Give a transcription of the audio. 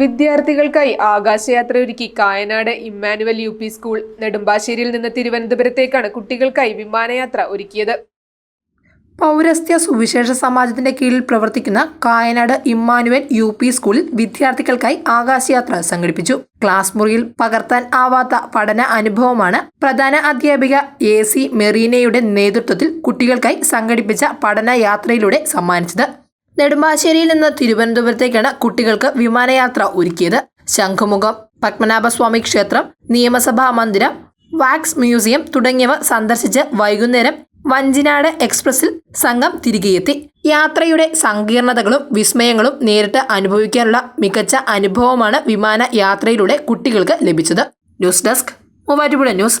വിദ്യാർത്ഥികൾക്കായി ആകാശയാത്ര ഒരുക്കി Kayanad Immanuel U P school നെടുമ്പാശ്ശേരിയിൽ നിന്ന് തിരുവനന്തപുരത്തേക്കാണ് കുട്ടികൾക്കായി വിമാനയാത്ര ഒരുക്കിയത്. പൗരസ്ത്യ സുവിശേഷ സമാജത്തിന്റെ കീഴിൽ പ്രവർത്തിക്കുന്ന കായനാട് ഇമ്മാനുവൽ യു പി സ്കൂളിൽ വിദ്യാർത്ഥികൾക്കായി ആകാശയാത്ര സംഘടിപ്പിച്ചു. ക്ലാസ് മുറിയിൽ പകർത്താൻ ആവാത്ത പഠന അനുഭവമാണ് പ്രധാന അധ്യാപിക എ സി മെറീനയുടെ നേതൃത്വത്തിൽ കുട്ടികൾക്കായി സംഘടിപ്പിച്ച പഠനയാത്രയിലൂടെ സമ്മാനിച്ചത്. നെടുമ്പാശ്ശേരിയിൽ നിന്ന് തിരുവനന്തപുരത്തേക്കാണ് കുട്ടികൾക്ക് വിമാനയാത്ര ഒരുക്കിയത്. ശംഖുമുഖം പത്മനാഭസ്വാമി ക്ഷേത്രം നിയമസഭാ മന്ദിരം വാക്സ് മ്യൂസിയം തുടങ്ങിയവ സന്ദർശിച്ച് വൈകുന്നേരം വഞ്ചിനാട് എക്സ്പ്രസിൽ സംഘം തിരികെയെത്തി. യാത്രയുടെ സങ്കീർണതകളും വിസ്മയങ്ങളും നേരിട്ട് അനുഭവിക്കാനുള്ള മികച്ച അനുഭവമാണ് വിമാന യാത്രയിലൂടെ കുട്ടികൾക്ക് ലഭിച്ചത്. News desk Muvattupuzha news.